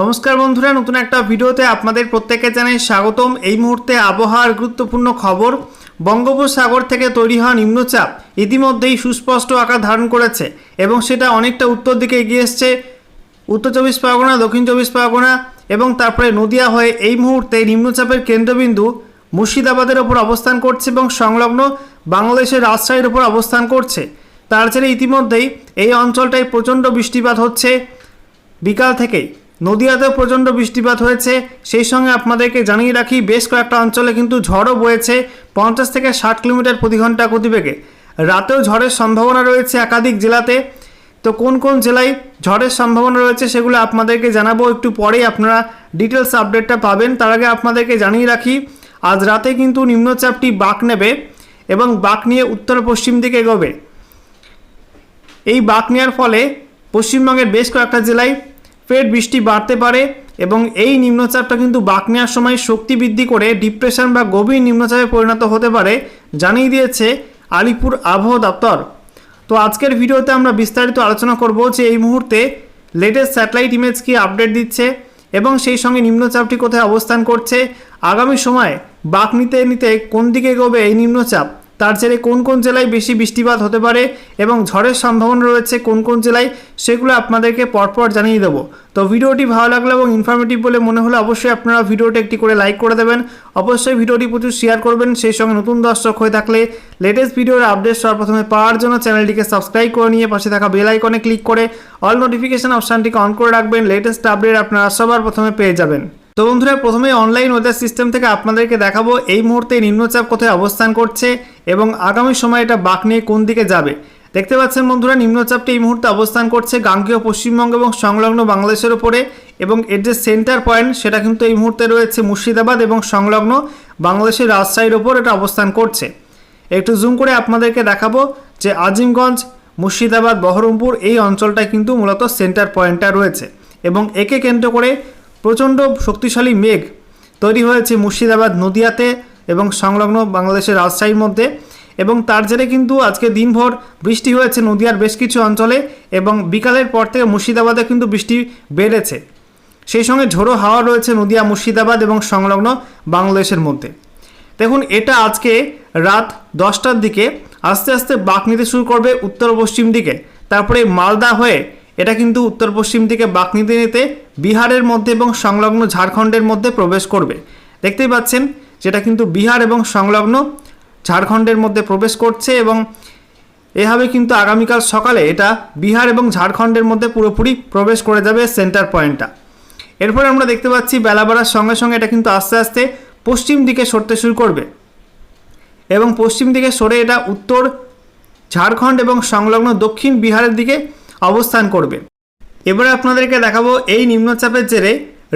নমস্কার বন্ধুরা, নতুন একটা ভিডিওতে আপনাদের প্রত্যেককে জানাই স্বাগতম। এই মুহূর্তে আবহাওয়ার গুরুত্বপূর্ণ খবর, বঙ্গোপসাগর থেকে তৈরি হওয়া নিম্নচাপ ইতিমধ্যেই সুস্পষ্ট আকার ধারণ করেছে এবং সেটা অনেকটা উত্তর দিকে এগিয়ে এসছে। উত্তর চব্বিশ পরগনা, দক্ষিণ চব্বিশ পরগনা এবং তারপরে নদিয়া হয়ে এই মুহূর্তে নিম্নচাপের কেন্দ্রবিন্দু মুর্শিদাবাদের ওপর অবস্থান করছে এবং সংলগ্ন বাংলাদেশের রাজশাহীর ওপর অবস্থান করছে। তার ছেড়ে ইতিমধ্যেই এই অঞ্চলটায় প্রচণ্ড বৃষ্টিপাত হচ্ছে। বিকাল থেকেই নদিয়াতেও প্রচণ্ড বৃষ্টিপাত হয়েছে। সেই সঙ্গে আপনাদেরকে জানিয়ে রাখি, বেশ কয়েকটা অঞ্চলে কিন্তু ঝড়ও বয়েছে, পঞ্চাশ থেকে ষাট কিলোমিটার প্রতি ঘণ্টা গতিবেগে। রাতেও ঝড়ের সম্ভাবনা রয়েছে একাধিক জেলাতে। তো কোন কোন জেলায় ঝড়ের সম্ভাবনা রয়েছে সেগুলো আপনাদেরকে জানাব। একটু পরেই আপনারা ডিটেলস আপডেটটা পাবেন। তার আগে আপনাদেরকে জানিয়ে রাখি, আজ রাতে কিন্তু নিম্নচাপটি বাঁক নেবে এবং বাঁক নিয়ে উত্তর পশ্চিম দিকে এগোবে। এই বাঁক নেওয়ার ফলে পশ্চিমবঙ্গের বেশ কয়েকটা জেলায় ফের বৃষ্টি বাড়তে পারে এবং এই নিম্নচাপটা কিন্তু বাঁক নেওয়ার সময় শক্তি বৃদ্ধি করে ডিপ্রেশন বা গভীর নিম্নচাপে পরিণত হতে পারে, জানিয়ে দিয়েছে আলিপুর আবহাওয়া দপ্তর। তো আজকের ভিডিওতে আমরা বিস্তারিত আলোচনা করব যে এই মুহূর্তে লেটেস্ট স্যাটেলাইট ইমেজ কি আপডেট দিচ্ছে এবং সেই সঙ্গে নিম্নচাপটি কোথায় অবস্থান করছে, আগামী সময়ে বাঁক নিতে নিতে কোন দিকে এগোবে এই নিম্নচাপ? তার জেরে কোন কোন জেলায় বেশি বৃষ্টিপাত হতে পারে এবং ঝড়ের সম্ভাবনা রয়েছে কোন কোন জেলায়, সেগুলো আপনাদেরকে পরপর জানিয়ে দেবো। তো ভিডিওটি ভালো লাগল এবং ইনফরমেটিভ বলে মনে হলে অবশ্যই আপনারা ভিডিওটি একটি করে লাইক করে দেবেন। অবশ্যই ভিডিওটি প্রচুর শেয়ার করবেন। সেই সঙ্গে নতুন দর্শক হয়ে থাকলে লেটেস্ট ভিডিওর আপডেট সবার প্রথমে পাওয়ার জন্য চ্যানেলটিকে সাবস্ক্রাইব করে নিয়ে পাশে থাকা বেল আইকনে ক্লিক করে অল নোটিফিকেশন অপশানটিকে অন করে রাখবেন। লেটেস্ট আপডেট আপনারা সবার প্রথমে পেয়ে যাবেন। তো বন্ধুরা, প্রথমে অনলাইন ওয়েদার সিস্টেম থেকে আপনাদেরকে দেখাবো এই মুহূর্তে নিম্নচাপ কোথায় অবস্থান করছে এবং আগামী সময় এটা বাঁক নিয়ে কোন দিকে যাবে। দেখতে পাচ্ছেন বন্ধুরা, নিম্নচাপটি এই মুহূর্তে অবস্থান করছে গাঙ্গেয় পশ্চিমবঙ্গ এবং সংলগ্ন বাংলাদেশের উপরে এবং এর যে সেন্টার পয়েন্ট সেটা কিন্তু এই মুহূর্তে রয়েছে মুর্শিদাবাদ এবং সংলগ্ন বাংলাদেশের রাজশাহীর ওপর এটা অবস্থান করছে। একটু জুম করে আপনাদেরকে দেখাবো যে আজিমগঞ্জ, মুর্শিদাবাদ, বহরমপুর এই অঞ্চলটায় কিন্তু মূলত সেন্টার পয়েন্টটা রয়েছে এবং একে কেন্দ্র করে প্রচণ্ড শক্তিশালী মেঘ তৈরি হয়েছে মুর্শিদাবাদ নদিয়াতে এবং সংলগ্ন বাংলাদেশের রাজশাহীর মধ্যে এবং তার জেরে কিন্তু আজকে দিনভর বৃষ্টি হয়েছে নদিয়ার বেশ কিছু অঞ্চলে এবং বিকালের পর থেকে মুর্শিদাবাদে কিন্তু বৃষ্টি বেড়েছে। সেই সঙ্গে ঝোড়ো হাওয়া রয়েছে নদিয়া, মুর্শিদাবাদ এবং সংলগ্ন বাংলাদেশের মধ্যে। দেখুন, এটা আজকে রাত দশটার দিকে আস্তে আস্তে বাঁক নিতে শুরু করবে উত্তর পশ্চিম দিকে। তারপরে মালদা হয়ে এটা কিন্তু উত্তর পশ্চিম দিকে বাঁক নিতে নিতে বিহারের মধ্যে এবং সংলগ্ন ঝাড়খণ্ডের মধ্যে প্রবেশ করবে। দেখতেই পাচ্ছেন, যেটা কিন্তু বিহার এবং সংলগ্ন ঝাড়খণ্ডের মধ্যে প্রবেশ করছে এবং এভাবে কিন্তু আগামীকাল সকালে এটা বিহার এবং ঝাড়খণ্ডের মধ্যে পুরোপুরি প্রবেশ করে যাবে সেন্টার পয়েন্টটা। এরপরে আমরা দেখতে পাচ্ছি, বেলা বাড়ার সঙ্গে সঙ্গে এটা কিন্তু আস্তে আস্তে পশ্চিম দিকে সরতে শুরু করবে। এবং পশ্চিম দিকে সরে এটা উত্তর ঝাড়খণ্ড এবং সংলগ্ন দক্ষিণ বিহারের দিকে অবস্থান করবে। এবারে আপনাদেরকে দেখাবো এই নিম্নচাপের জেরে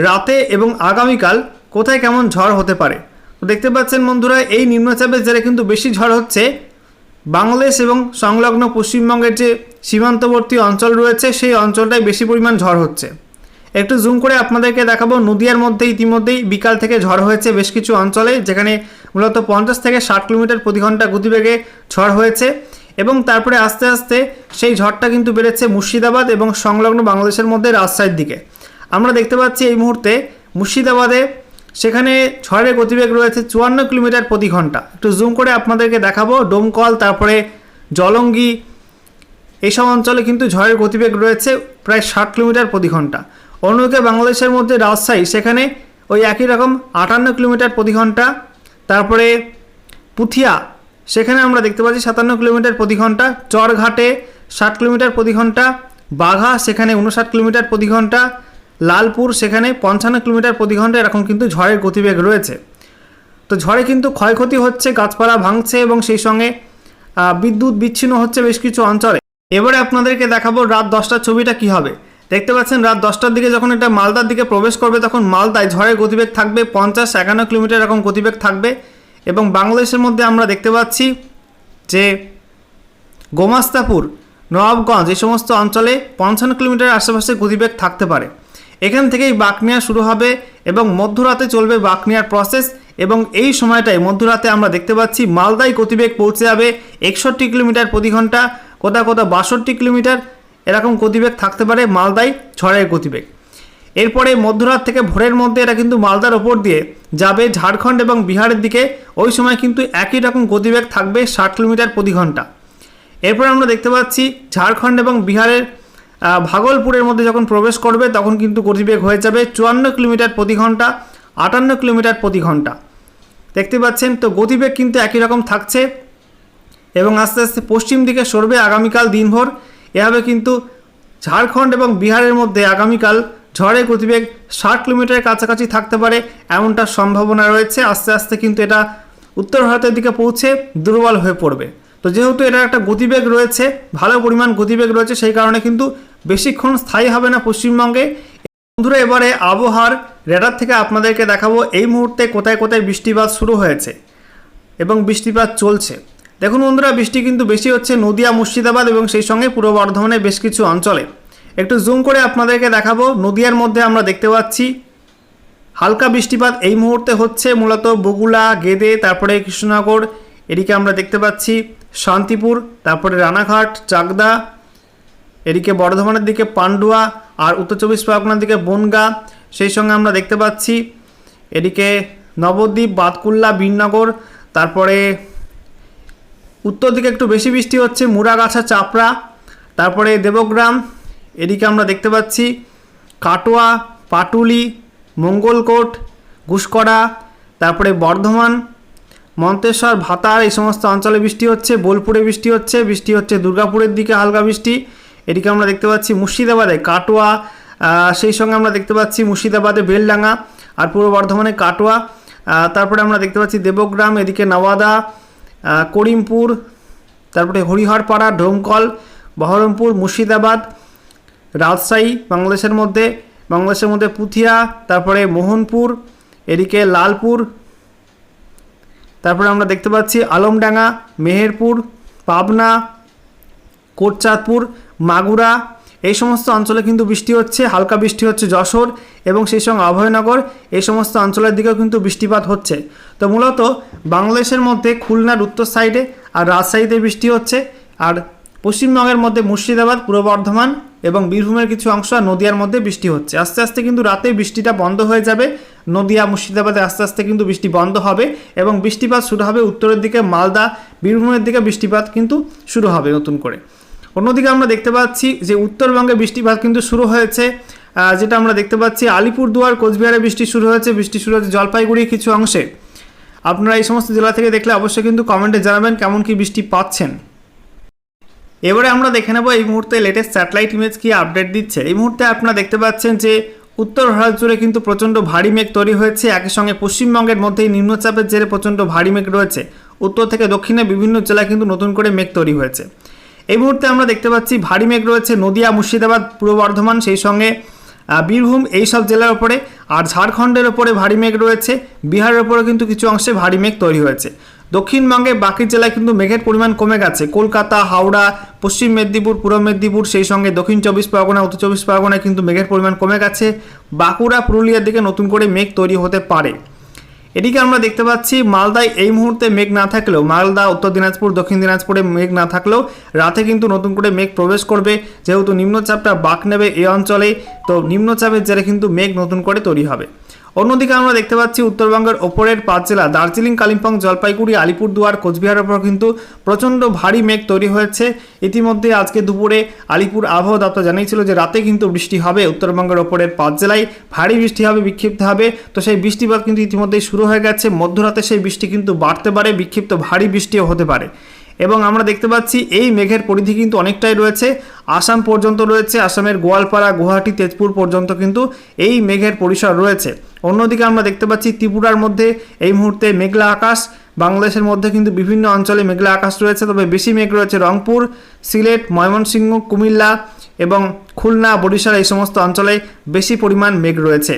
রাতে এবং আগামীকাল কোথায় কেমন ঝড় হতে পারে। তো দেখতে পাচ্ছেন বন্ধুরা, এই নিম্নচাপের জেরে কিন্তু বেশি ঝড় হচ্ছে বাংলাদেশ এবং সংলগ্ন পশ্চিমবঙ্গের যে সীমান্তবর্তী অঞ্চল রয়েছে, সেই অঞ্চলটায় বেশি পরিমাণ ঝড় হচ্ছে। একটু জুম করে আপনাদেরকে দেখাবো, নদিয়ার মধ্যে ইতিমধ্যেই বিকাল থেকে ঝড় হয়েছে বেশ কিছু অঞ্চলে, যেখানে মূলত পঞ্চাশ থেকে ষাট কিলোমিটার প্রতি ঘণ্টা গতিবেগে ঝড় হয়েছে। এবং তারপরে আস্তে আস্তে সেই ঝড়টা কিন্তু বেড়েছে মুর্শিদাবাদ এবং সংলগ্ন বাংলাদেশের মধ্যে রাজশাহীর দিকে। আমরা দেখতে পাচ্ছি এই মুহূর্তে মুর্শিদাবাদে সেখানে ঝড়ের গতিবেগ রয়েছে চুয়ান্ন কিলোমিটার প্রতি ঘণ্টা। একটু জুম করে আপনাদেরকে দেখাবো ডোমকল তারপরে জলঙ্গি, এইসব অঞ্চলে কিন্তু ঝড়ের গতিবেগ রয়েছে প্রায় ষাট কিলোমিটার প্রতি ঘণ্টা। অন্যদিকে বাংলাদেশের মধ্যে রাজশাহী, সেখানে ওই একই রকম আটান্ন কিলোমিটার প্রতি ঘণ্টা। তারপরে পুথিয়া সেখানে আমরা দেখতে পাচ্ছি সাতান্ন কিলোমিটার প্রতি ঘণ্টা, চরঘাটে ষাট কিলোমিটার প্রতি ঘণ্টা, বাঘা সেখানে উনষাট কিলোমিটার প্রতি ঘণ্টা, লালপুর সেখানে পঞ্চান্ন কিলোমিটার প্রতি ঘণ্টা, এরকম কিন্তু ঝড়ের গতিবেগ রয়েছে। তো ঝড়ে কিন্তু ক্ষয়ক্ষতি হচ্ছে, গাছপালা ভাঙছে এবং সেই সঙ্গে বিদ্যুৎ বিচ্ছিন্ন হচ্ছে বেশ কিছু অঞ্চলে। এবারে আপনাদেরকে দেখাবো রাত দশটার ছবিটা কি হবে। দেখতে পাচ্ছেন রাত দশটার দিকে যখন এটা মালদার দিকে প্রবেশ করবে, তখন মালদায় ঝড়ের গতিবেগ থাকবে, পঞ্চাশ একান্ন কিলোমিটার এরকম গতিবেগ থাকবে। এবং বাংলাদেশের মধ্যে আমরা দেখতে পাচ্ছি যে গোমাস্তাপুর, নবাবগঞ্জ এই সমস্ত অঞ্চলে পঞ্চান্ন কিলোমিটার আশেপাশে গতিবেগ থাকতে পারে। এখান থেকেই বাঁক নেওয়া শুরু হবে এবং মধ্যরাতে চলবে বাঁক নেওয়ার প্রসেস এবং এই সময়টায় মধ্যরাতে আমরা দেখতে পাচ্ছি মালদায় গতিবেগ পৌঁছে যাবে একষট্টি কিলোমিটার প্রতি ঘণ্টা কোথাও কোথাও বাষট্টি কিলোমিটার এরকম গতিবেগ থাকতে পারে মালদায় ঝড়ের গতিবেগ। এরপরে মধ্যরাত থেকে ভোরের মধ্যে এটা কিন্তু মালদার ওপর দিয়ে যাবে ঝাড়খণ্ড এবং বিহারের দিকে। ওই সময় কিন্তু একই রকম গতিবেগ থাকবে ষাট কিলোমিটার প্রতি ঘণ্টা। এরপর আমরা দেখতে পাচ্ছি ঝাড়খণ্ড এবং বিহারের ভাগলপুরের মধ্যে যখন প্রবেশ করবে তখন কিন্তু গতিবেগ হয়ে যাবে চুয়ান্ন কিলোমিটার প্রতি ঘণ্টা, আটান্ন কিলোমিটার প্রতি ঘণ্টা। দেখতে পাচ্ছেন তো গতিবেগ কিন্তু একই রকম থাকছে এবং আস্তে আস্তে পশ্চিম দিকে সরবে আগামীকাল দিনভর। এভাবে কিন্তু ঝাড়খণ্ড এবং বিহারের মধ্যে আগামীকাল ঝড়ের গতিবেগ ষাট কিলোমিটারের কাছাকাছি থাকতে পারে, এমনটা সম্ভাবনা রয়েছে। আস্তে আস্তে কিন্তু এটা উত্তর ভারতের দিকে পৌঁছে দুর্বল হয়ে পড়বে। তো যেহেতু এটা একটা গতিবেগ রয়েছে, ভালো পরিমাণ গতিবেগ রয়েছে, সেই কারণে কিন্তু বেশিক্ষণ স্থায়ী হবে না পশ্চিমবঙ্গে। বন্ধুরা, এবারে আবহাওয়ার রেডার থেকে আপনাদেরকে দেখাবো, এই মুহূর্তে কোথায় কোথায় বৃষ্টিপাত শুরু হয়েছে এবং বৃষ্টিপাত চলছে। দেখুন বন্ধুরা, বৃষ্টি কিন্তু বেশি হচ্ছে নদিয়া, মুর্শিদাবাদ এবং সেই সঙ্গে পূর্ব বর্ধমানের বেশ কিছু অঞ্চলে। একটু জুম করে আপনাদেরকে দেখাবো। নদিয়ার মধ্যে আমরা দেখতে পাচ্ছি, হালকা বৃষ্টিপাত এই মুহূর্তে হচ্ছে মূলত বগুলা, গেদে, তারপরে কৃষ্ণনগর, এদিকে আমরা দেখতে পাচ্ছি শান্তিপুর, তারপরে রানাঘাট, চাকদা, এদিকে বর্ধমানের দিকে পান্ডুয়া আর উত্তর চব্বিশ পরগনার দিকে বনগা, সেই সঙ্গে আমরা দেখতে পাচ্ছি এদিকে নবদ্বীপ, বাতকুল্লা বীরনগর তারপরে উত্তর দিকে একটু বেশি বৃষ্টি হচ্ছে মুরাগাছা চাপড়া, তারপরে দেবগ্রাম এদিকে আমরা দেখতে পাচ্ছি কাটোয়া, পাটুলি, মঙ্গলকোট ঘুষকড়া তারপরে বর্ধমান, মন্তেশ্বর, ভাতার এই সমস্ত অঞ্চলে বৃষ্টি হচ্ছে, বোলপুরে বৃষ্টি হচ্ছে বৃষ্টি হচ্ছে দুর্গাপুরের দিকে হালকা বৃষ্টি। এদিকে আমরা দেখতে পাচ্ছি মুর্শিদাবাদে কাটোয়া সেই সঙ্গে আমরা দেখতে পাচ্ছি মুর্শিদাবাদে বেলডাঙ্গা আর পূর্ব বর্ধমানে কাটোয়া। তারপরে আমরা দেখতে পাচ্ছি দেবগ্রাম, এদিকে নওয়াদা করিমপুর, তারপরে হরিহরপাড়া, ডোমকল, বহরমপুর, মুর্শিদাবাদ রাজশাহী, বাংলাদেশের মধ্যে বাংলাদেশের মধ্যে পুথিয়া তারপরে মোহনপুর, এদিকে লালপুর, তারপরে আমরা দেখতে পাচ্ছি আলমডাঙ্গা, মেহেরপুর, পাবনা, কোটচাঁদপুর, মাগুরা, এই সমস্ত অঞ্চলে কিন্তু বৃষ্টি হচ্ছে, হালকা বৃষ্টি হচ্ছে যশোর এবং সেই সঙ্গে অভয়নগর, এই সমস্ত অঞ্চলের দিকেও কিন্তু বৃষ্টিপাত হচ্ছে। তো মূলত বাংলাদেশের মধ্যে খুলনার উত্তর সাইডে আর রাজশাহীতে বৃষ্টি হচ্ছে আর পশ্চিমবঙ্গের মধ্যে মুর্শিদাবাদ, পূর্ব বর্ধমান এবং বীরভূমের কিছু অংশ নদিয়ার মধ্যে বৃষ্টি হচ্ছে। আস্তে আস্তে কিন্তু রাতে বৃষ্টিটা বন্ধ হয়ে যাবে। নদিয়া, মুর্শিদাবাদে আস্তে আস্তে কিন্তু বৃষ্টি বন্ধ হবে এবং বৃষ্টিপাত শুরু হবে উত্তরের দিকে, মালদা, বীরভূমের দিকে বৃষ্টিপাত কিন্তু শুরু হবে নতুন করে। অন্যদিকে আমরা দেখতে পাচ্ছি যে উত্তরবঙ্গে বৃষ্টিপাত কিন্তু শুরু হয়েছে। যেটা আমরা দেখতে পাচ্ছি, আলিপুরদুয়ার, কোচবিহারে বৃষ্টি শুরু হয়েছে। বৃষ্টি শুরু হয়েছে জলপাইগুড়ি কিছু অংশে। আপনারা এই সমস্ত জেলা থেকে দেখলে অবশ্যই কিন্তু কমেন্টে জানাবেন কেমন কি বৃষ্টি পাচ্ছেন। এবারে আমরা দেখে নেব এই মুহূর্তে লেটেস্ট স্যাটেলাইট ইমেজ কি আপডেট দিচ্ছে। এই মুহূর্তে আপনারা দেখতে পাচ্ছেন যে উত্তর ভারত জুড়ে কিন্তু প্রচণ্ড ভারী মেঘ তৈরি হয়েছে। একই সঙ্গে পশ্চিমবঙ্গের মধ্যেই নিম্নচাপের জেরে প্রচণ্ড ভারী মেঘ রয়েছে। উত্তর থেকে দক্ষিণে বিভিন্ন জেলায় কিন্তু নতুন করে মেঘ তৈরি হয়েছে। এই মুহূর্তে আমরা দেখতে পাচ্ছি ভারী মেঘ রয়েছে নদিয়া, মুর্শিদাবাদ, পূর্ব বর্ধমান, সেই সঙ্গে বীরভূম এই সব জেলার ওপরে। আর ঝাড়খণ্ডের ওপরে ভারী মেঘ রয়েছে। বিহারের ওপরে কিন্তু কিছু অংশে ভারী মেঘ তৈরি হয়েছে। দক্ষিণবঙ্গে বাকি জেলায় কিন্তু মেঘের পরিমাণ কমে গেছে। কলকাতা, হাওড়া, পশ্চিম মেদিনীপুর, পূর্ব মেদিনীপুর, সেই সঙ্গে দক্ষিণ চব্বিশ পরগনা, উত্তর চব্বিশ পরগনায় কিন্তু মেঘের পরিমাণ কমে গেছে। বাঁকুড়া, পুরুলিয়ার দিকে নতুন করে মেঘ তৈরি হতে পারে। এদিকে আমরা দেখতে পাচ্ছি, মালদায় এই মুহূর্তে মেঘ না থাকলেও, মালদা, উত্তর দিনাজপুর, দক্ষিণ দিনাজপুরে মেঘ না থাকলেও রাতে কিন্তু নতুন করে মেঘ প্রবেশ করবে। যেহেতু নিম্নচাপটা বাঁক নেবে এই অঞ্চলে, তো নিম্নচাপের জেরে কিন্তু মেঘ নতুন করে তৈরি হবে। অন্যদিকে আমরা দেখতে পাচ্ছি উত্তরবঙ্গের ওপরের পাঁচ জেলা, দার্জিলিং, কালিম্পং, জলপাইগুড়ি, আলিপুরদুয়ার কোচবিহারের উপর কিন্তু প্রচণ্ড ভারী মেঘ তৈরি হয়েছে। ইতিমধ্যে আজকে দুপুরে আলিপুর আবহাওয়া দপ্তর জানিয়েছিল যে রাতে কিন্তু বৃষ্টি হবে। উত্তরবঙ্গের ওপরের পাঁচ জেলায় ভারী বৃষ্টি হবে, বিক্ষিপ্ত হবে। তো সেই বৃষ্টিপাত কিন্তু ইতিমধ্যেই শুরু হয়ে গেছে। মধ্যরাতে সেই বৃষ্টি কিন্তু বাড়তে পারে, বিক্ষিপ্ত ভারী বৃষ্টিও হতে পারে। এবং আমরা দেখতে পাচ্ছি এই মেঘের পরিধি কিন্তু অনেকটাই রয়েছে। আসাম পর্যন্ত রয়েছে, আসামের গোয়ালপাড়া, গুয়াহাটি, তেজপুর পর্যন্ত কিন্তু এই মেঘের পরিসর রয়েছে। অন্যদিকে আমরা দেখতে পাচ্ছি ত্রিপুরার মধ্যে এই মুহূর্তে মেঘলা আকাশ, বাংলাদেশের মধ্যে কিন্তু বিভিন্ন অঞ্চলে মেঘলা আকাশ রয়েছে, তবে বেশি মেঘ রয়েছে রংপুর, সিলেট, ময়মনসিংহ, কুমিল্লা এবং খুলনা, বরিশাল এই সমস্ত অঞ্চলে বেশি পরিমাণ মেঘ রয়েছে।